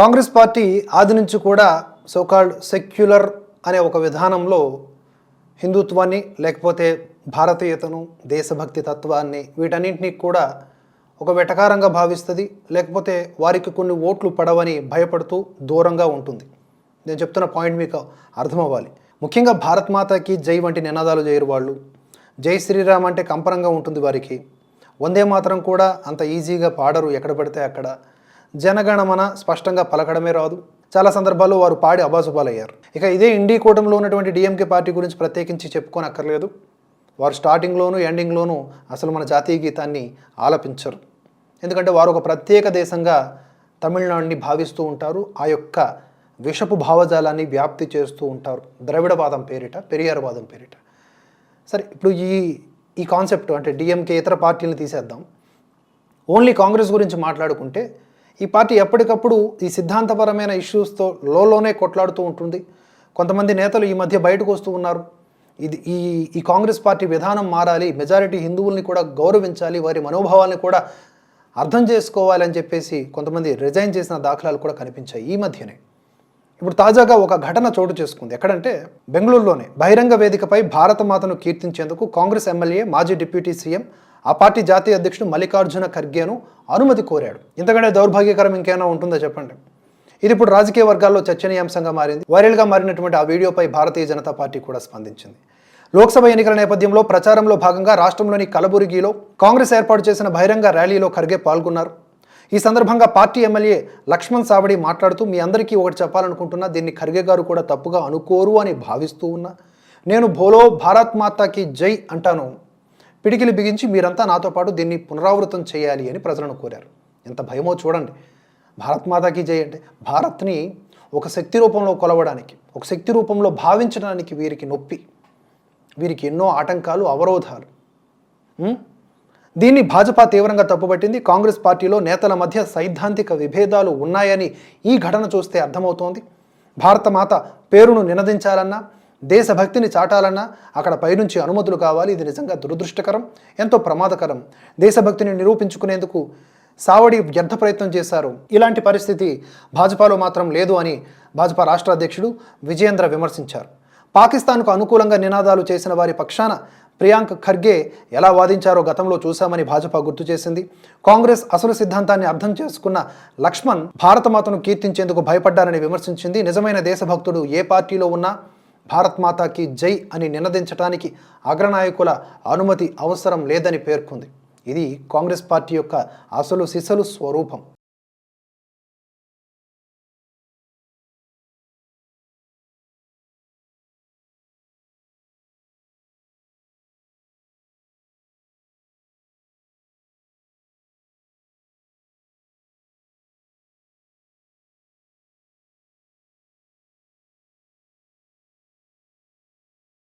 Congress party ఆది నుంచి కూడా సోకాల్డ్ సెక్యులర్ అనే ఒక విధానంలో హిందుత్వాన్ని లేకపోతే భారతీయతను దేశభక్తి తత్వాన్ని వీటన్నింటినీ కూడా ఒక వెటకారంగా భావిస్తుంది. లేకపోతే వారికి కొన్ని ఓట్లు పడవని భయపడుతూ దూరంగా ఉంటుంది. నేను చెప్తున్న పాయింట్ మీకు అర్థమవ్వాలి. ముఖ్యంగా భారత్ మాతాకి జై వంటి నినాదాలు చేయరు వాళ్ళు. జై శ్రీరామ్ అంటే కంపరంగా ఉంటుంది వారికి. వందే మాత్రం కూడా అంత ఈజీగా పాడరు ఎక్కడ పడితే అక్కడ. జనగణమన స్పష్టంగా పలకడమే రాదు. చాలా సందర్భాల్లో వారు పాడి అబాసుపాలయ్యారు ఇక ఇదే ఇండీ కూటమిలో ఉన్నటువంటి డిఎంకే పార్టీ గురించి ప్రత్యేకించి చెప్పుకొని అక్కర్లేదు వారు స్టార్టింగ్లోనూ ఎండింగ్లోనూ అసలు మన జాతీయ గీతాన్ని ఆలపించరు. ఎందుకంటే వారు ఒక ప్రత్యేక దేశంగా తమిళనాడుని భావిస్తూ ఉంటారు. ఆ యొక్క విషపు భావజాలాన్ని వ్యాప్తి చేస్తూ ఉంటారు. ద్రవిడవాదం పేరిట పెరియారవాదం పేరిట. సరే ఇప్పుడు ఈ ఈ కాన్సెప్ట్ అంటే డిఎంకే ఇతర పార్టీలను తీసేద్దాం. ఓన్లీ కాంగ్రెస్ గురించి మాట్లాడుకుంటే ఈ పార్టీ ఎప్పటికప్పుడు ఈ సిద్ధాంతపరమైన ఇష్యూస్తో లోలోనే కొట్లాడుతూ ఉంటుంది. కొంతమంది నేతలు ఈ మధ్య బయటకు వస్తూ ఉన్నారు. ఇది ఈ ఈ కాంగ్రెస్ పార్టీ విధానం మారాలి మెజారిటీ హిందువుల్ని కూడా గౌరవించాలి వారి మనోభావాలను కూడా అర్థం చేసుకోవాలని చెప్పేసి కొంతమంది రిజైన్ చేసిన దాఖలాలు కూడా కనిపించాయి ఈ మధ్యనే. ఇప్పుడు తాజాగా ఒక ఘటన చోటు చేసుకుంది. ఎక్కడంటే బెంగళూరులోనే బహిరంగ వేదికపై భారత మాతను కీర్తించేందుకు కాంగ్రెస్ ఎమ్మెల్యే మాజీ డిప్యూటీ సీఎం ఆ పార్టీ జాతీయ అధ్యక్షుడు మల్లికార్జున ఖర్గేను అనుమతి కోరాడు. ఇంతకంటే దౌర్భాగ్యకరం ఇంకేమైనా ఉంటుందో చెప్పండి? ఇది ఇప్పుడు రాజకీయ వర్గాల్లో చర్చనీయాంశంగా మారింది. వైరల్గా మారినటువంటి ఆ వీడియోపై భారతీయ జనతా పార్టీ కూడా స్పందించింది. లోక్సభ ఎన్నికల నేపథ్యంలో ప్రచారంలో భాగంగా రాష్ట్రంలోని కలబురిగిలో కాంగ్రెస్ ఏర్పాటు చేసిన బహిరంగ ర్యాలీలో ఖర్గే పాల్గొన్నారు. ఈ సందర్భంగా పార్టీ ఎమ్మెల్యే లక్ష్మణ్ సావడి మాట్లాడుతూ మీ అందరికీ ఒకటి చెప్పాలనుకుంటున్నా దీన్ని ఖర్గే గారు కూడా తప్పుగా అనుకోరు అని భావిస్తూ ఉన్నా. నేను భోలో భారత్ మాతాకి జై అంటాను. పిడికిలు బిగించి మీరంతా నాతో పాటు దీన్ని పునరావృతం చేయాలి అని ప్రజలను కోరారు. ఎంత భయమో చూడండి. భారత్ మాతాకి జై అంటే భారత్ని ఒక శక్తి రూపంలో కొలవడానికి ఒక శక్తి రూపంలో భావించడానికి వీరికి నొప్పి. వీరికి ఎన్నో ఆటంకాలు అవరోధాలు. దీన్ని భాజపా తీవ్రంగా తప్పుపట్టింది. కాంగ్రెస్ పార్టీలో నేతల మధ్య సైద్ధాంతిక విభేదాలు ఉన్నాయని ఈ ఘటన చూస్తే అర్థమవుతోంది. భారత మాత పేరును నినదించాలన్నా దేశభక్తిని చాటాలన్నా అక్కడ పైనుంచి అనుమతులు కావాలి. ఇది నిజంగా దురదృష్టకరం ఎంతో ప్రమాదకరం. దేశభక్తిని నిరూపించుకునేందుకు సావడి వ్యర్థ ప్రయత్నం చేశారు. ఇలాంటి పరిస్థితి భాజపాలో మాత్రం లేదు అని భాజపా రాష్ట్ర అధ్యక్షుడు విజయేంద్ర విమర్శించారు. పాకిస్తాన్కు అనుకూలంగా నినాదాలు చేసిన వారి పక్షాన ప్రియాంక్ ఖర్గే ఎలా వాదించారో గతంలో చూశామని భాజపా గుర్తు చేసింది. కాంగ్రెస్ అసలు సిద్ధాంతాన్ని అర్థం చేసుకున్న లక్ష్మణ్ భారతమాతను కీర్తించేందుకు భయపడ్డారని విమర్శించింది. నిజమైన దేశభక్తుడు ఏ పార్టీలో ఉన్నా భారత్ మాతాకి జై అని నినదించడానికి అగ్రనాయకుల అనుమతి అవసరం లేదని పేర్కొంది. ఇది కాంగ్రెస్ పార్టీ యొక్క అసలు సిసలు స్వరూపం.